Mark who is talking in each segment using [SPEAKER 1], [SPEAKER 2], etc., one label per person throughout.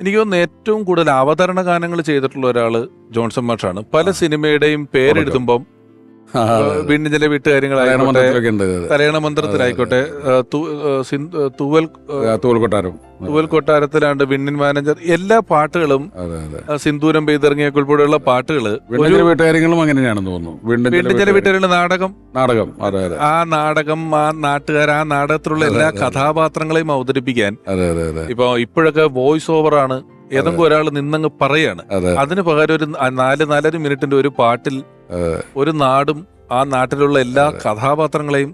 [SPEAKER 1] എനിക്ക് തോന്നുന്നു ഏറ്റവും കൂടുതൽ അവതരണ ഗാനങ്ങൾ ചെയ്തിട്ടുള്ള ഒരാൾ ജോൺസൺ മാഷാണ്. പല സിനിമയുടെയും പേരെഴുതുമ്പം വീണ്ടും ചില വീട്ടുകാര്യങ്ങളായിക്കോട്ടെ. തലയണ മന്ത്രത്തിലായിക്കോട്ടെ തൂവൽ
[SPEAKER 2] തൂവൽ കൊട്ടാരം.
[SPEAKER 1] തൂവൽ കൊട്ടാരത്തിലാണ്ട് വിണ്ണിൻ മാനേജർ എല്ലാ പാട്ടുകളും സിന്ദൂരം പെയ്തിറങ്ങിയ ഉൾപ്പെടെയുള്ള
[SPEAKER 2] പാട്ടുകൾ വീട്ടുകാര്യങ്ങളും അങ്ങനെയാണെന്ന് തോന്നുന്നു. വീണ്ടും
[SPEAKER 1] ചില വീട്ടുകാരുടെ നാടകം.
[SPEAKER 2] നാടകം
[SPEAKER 1] ആ നാടകം ആ നാട്ടുകാർ ആ നാടകത്തിലുള്ള എല്ലാ കഥാപാത്രങ്ങളെയും അവതരിപ്പിക്കാൻ ഇപ്പൊ ഇപ്പോഴൊക്കെ വോയിസ് ഓവർ ആണ് ഏതെങ്കിലും ഒരാൾ നിന്നങ്ങ് പറയാണ്.
[SPEAKER 2] അതെ.
[SPEAKER 1] അതിന് പകരം ഒരു നാല് നാലര മിനിറ്റിന്റെ ഒരു പാട്ടിൽ ഒരു നാടും ആ നാട്ടിലുള്ള എല്ലാ കഥാപാത്രങ്ങളെയും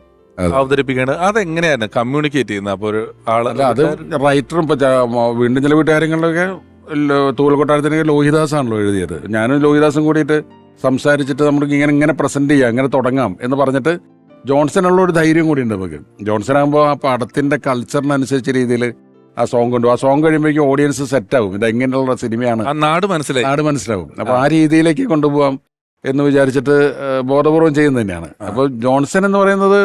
[SPEAKER 1] അവതരിപ്പിക്കാണ് അതെങ്ങനെയാണ് കമ്മ്യൂണിക്കേറ്റ് ചെയ്യുന്നത് അപ്പൊ ഒരു
[SPEAKER 2] ആൾ അത് റൈറ്ററും ഇപ്പൊ വീണ്ടും ചില വീട്ടുകാര്യങ്ങളിലൊക്കെ തൂവൽക്കൊട്ടാരത്തിന് ലോഹിദാസ് ആണല്ലോ എഴുതിയത്. ഞാനും ലോഹിദാസും കൂടിയിട്ട് സംസാരിച്ചിട്ട് നമുക്ക് ഇങ്ങനെ ഇങ്ങനെ പ്രസന്റ് ചെയ്യാം ഇങ്ങനെ തുടങ്ങാം എന്ന് പറഞ്ഞിട്ട് ജോൺസണുള്ള ഒരു ധൈര്യം കൂടി ഉണ്ട് നമുക്ക് ജോൺസൺ ആകുമ്പോൾ ആ പടത്തിന്റെ കൾച്ചറിനനുസരിച്ച രീതിയിൽ ആ സോങ് കൊണ്ടു ആ സോങ് കഴിയുമ്പോഴേക്കും ഓഡിയൻസ് സെറ്റാവും ഇത് എങ്ങനെയുള്ള സിനിമയാണ്
[SPEAKER 1] നാട്
[SPEAKER 2] മനസ്സിലാവും. അപ്പൊ ആ രീതിയിലേക്ക് കൊണ്ടുപോകാം എന്ന് വിചാരിച്ചിട്ട് ബോധപൂർവം ചെയ്യുന്നത് തന്നെയാണ്. അപ്പോൾ ജോൺസൺ എന്ന് പറയുന്നത്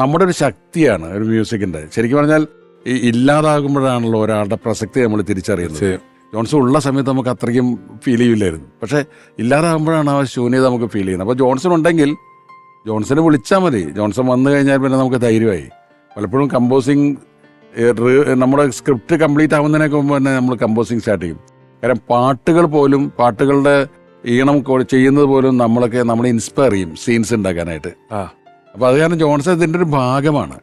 [SPEAKER 2] നമ്മുടെ ഒരു ശക്തിയാണ് ഒരു മ്യൂസിക്കിന്റെ ശരിക്കും പറഞ്ഞാൽ ഈ ഇല്ലാതാകുമ്പോഴാണല്ലോ ഒരാളുടെ പ്രസക്തി നമ്മൾ തിരിച്ചറിയുന്നത്. ജോൺസൺ ഉള്ള സമയത്ത് നമുക്ക് അത്രയ്ക്കും ഫീൽ ചെയ്യില്ലായിരുന്നു. പക്ഷേ ഇല്ലാതാകുമ്പോഴാണ് ആ ശൂന്യത നമുക്ക് ഫീൽ ചെയ്യുന്നത്. അപ്പോൾ ജോൺസൺ ഉണ്ടെങ്കിൽ ജോൺസനെ വിളിച്ചാൽ മതി. ജോൺസൺ വന്നു കഴിഞ്ഞാൽ പിന്നെ നമുക്ക് ധൈര്യമായി. പലപ്പോഴും കമ്പോസിങ് നമ്മുടെ സ്ക്രിപ്റ്റ് കംപ്ലീറ്റ് ആവുന്നതിനൊക്കെ മുമ്പ് തന്നെ നമ്മൾ കമ്പോസിങ് സ്റ്റാർട്ട് ചെയ്യും. കാരണം പാട്ടുകൾ പോലും പാട്ടുകളുടെ ഈണം ചെയ്യുന്നത് പോലും നമ്മളൊക്കെ നമ്മളെ ഇൻസ്പയർ ചെയ്യും സീൻസ് ഉണ്ടാക്കാനായിട്ട്.
[SPEAKER 1] അപ്പൊ
[SPEAKER 2] അപ്പോൾ അത് കാരണം ജോൺസൺ ഇതിന്റെ ഒരു ഭാഗമാണ്.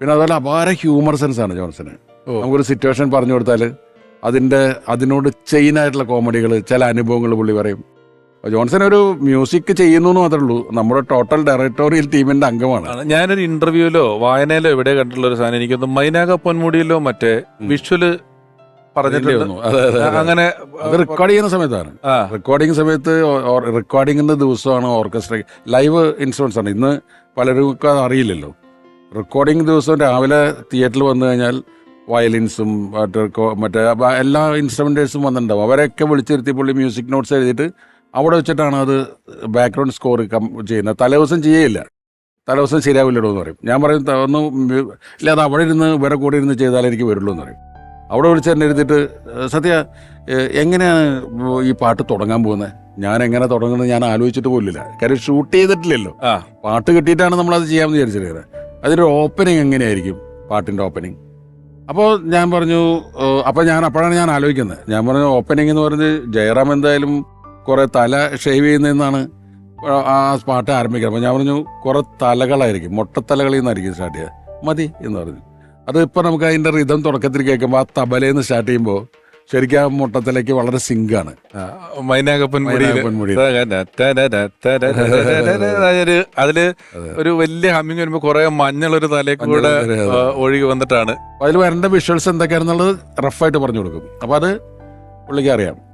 [SPEAKER 2] പിന്നെ അതുപോലെ അപാര ഹ്യൂമർ സെൻസ് ആണ് ജോൺസന്. നമുക്കൊരു സിറ്റുവേഷൻ പറഞ്ഞു കൊടുത്താൽ അതിന്റെ അതിനോട് ചെയിൻ ആയിട്ടുള്ള കോമഡികൾ ചില അനുഭവങ്ങൾ പുള്ളി പറയും. ജോൺസൺ ഒരു മ്യൂസിക് ചെയ്യുന്നു മാത്രമേ ഉള്ളൂ. നമ്മുടെ ടോട്ടൽ ഡയറക്ടോറിയൽ ടീമിന്റെ അംഗമാണ്.
[SPEAKER 1] ഞാനൊരു ഇന്റർവ്യൂലോ വായനയിലോ എവിടെ കണ്ടിട്ടുള്ള ഒരു സാധനം. എനിക്കൊന്ന് മൈനാക പൊന്മുടിയിലോ മറ്റേ. വിഷ്വൽ പറഞ്ഞിട്ടുണ്ട്. അങ്ങനെ
[SPEAKER 2] അത് റെക്കോർഡ് ചെയ്യുന്ന സമയത്താണ്. റെക്കോർഡിംഗ് സമയത്ത് റെക്കോർഡിങ്ങിന്റെ ദിവസമാണ് ഓർക്കസ്ട്ര ലൈവ് ഇൻസ്ട്രുമെന്റ്സ് ആണ്. ഇന്ന് പലർക്കും അത് അറിയില്ലല്ലോ. റെക്കോർഡിംഗ് ദിവസം രാവിലെ തിയേറ്ററിൽ വന്നു കഴിഞ്ഞാൽ വയലിൻസും മറ്റേ എല്ലാ ഇൻസ്ട്രുമെന്റേഴ്സും വന്നിട്ടുണ്ടാവും. അവരെയൊക്കെ വിളിച്ചിരുത്തി പുള്ളി മ്യൂസിക് നോട്ട്സ് എഴുതിയിട്ട് അവിടെ വെച്ചിട്ടാണ് അത് ബാക്ക്ഗ്രൗണ്ട് സ്കോർ ചെയ്യുന്നത്. തലേദിവസം ചെയ്യേയില്ല. തലേദിവസം ശരിയാവില്ലടോ എന്ന് പറയും. ഞാൻ പറയും "ത- ഒന്ന് ഇല്ല അത് അവിടെ ഇരുന്ന് വേറെ കൂടെ ഇരുന്ന് ചെയ്താലേ എനിക്ക് വരുള്ളൂ എന്ന് പറയും. അവിടെ വിളിച്ച് തന്നെ എഴുതിയിട്ട് "ഏ, സത്യ എങ്ങനെയാണ് ഈ പാട്ട് തുടങ്ങാൻ പോകുന്നത് ഞാൻ എങ്ങനെ തുടങ്ങുന്നത് ഞാൻ ആലോചിച്ചിട്ട് പോലില്ല കാര്യം ഷൂട്ട് ചെയ്തിട്ടില്ലല്ലോ.
[SPEAKER 1] ആ.
[SPEAKER 2] പാട്ട് കിട്ടിയിട്ടാണ് നമ്മൾ അത് ചെയ്യാമെന്ന് വിചാരിച്ചിരിക്കുന്നത് അതിന്റെ ഓപ്പനിങ് എങ്ങനെയായിരിക്കും പാട്ടിന്റെ ഓപ്പനിങ് അപ്പോൾ ഞാൻ പറഞ്ഞു അപ്പോൾ ഞാൻ അപ്പോഴാണ് ഞാൻ ആലോചിക്കുന്നത്. ഞാൻ പറഞ്ഞു ഓപ്പനിങ് എന്ന് പറഞ്ഞ് ജയറാം എന്തായാലും കുറേ തല ഷേവ് ചെയ്യുന്നതെന്നാണ് ആ പാട്ട് ആരംഭിക്കുന്നത്. അപ്പോൾ ഞാൻ പറഞ്ഞു കുറേ തലകളായിരിക്കും മൊട്ടത്തലകളിൽ നിന്നായിരിക്കും സ്റ്റാർട്ട് ചെയ്യുക. മതി എന്ന് പറഞ്ഞു. അത് ഇപ്പം നമുക്ക് അതിന്റെ റിതം തുടക്കത്തിൽ കേൾക്കുമ്പോൾ ആ തബലയിൽ സ്റ്റാർട്ട് ചെയ്യുമ്പോൾ ശരിക്കും ആ മുട്ടത്തിലേക്ക് വളരെ സിങ്കാണ്
[SPEAKER 1] മൈനാകപ്പൻ
[SPEAKER 2] അതിൽ
[SPEAKER 1] ഒരു വലിയ ഹമ്മിങ് വരുമ്പോ കുറെ മഞ്ഞളൊരു തലേക്ക് കൂടെ ഒഴുകി വന്നിട്ടാണ്
[SPEAKER 2] അതിൽ വരേണ്ട വിഷ്വൽസ് എന്തൊക്കെയാണെന്നുള്ളത് റഫായിട്ട് പറഞ്ഞു കൊടുക്കും അപ്പൊ അത് പുള്ളിക്ക് അറിയാം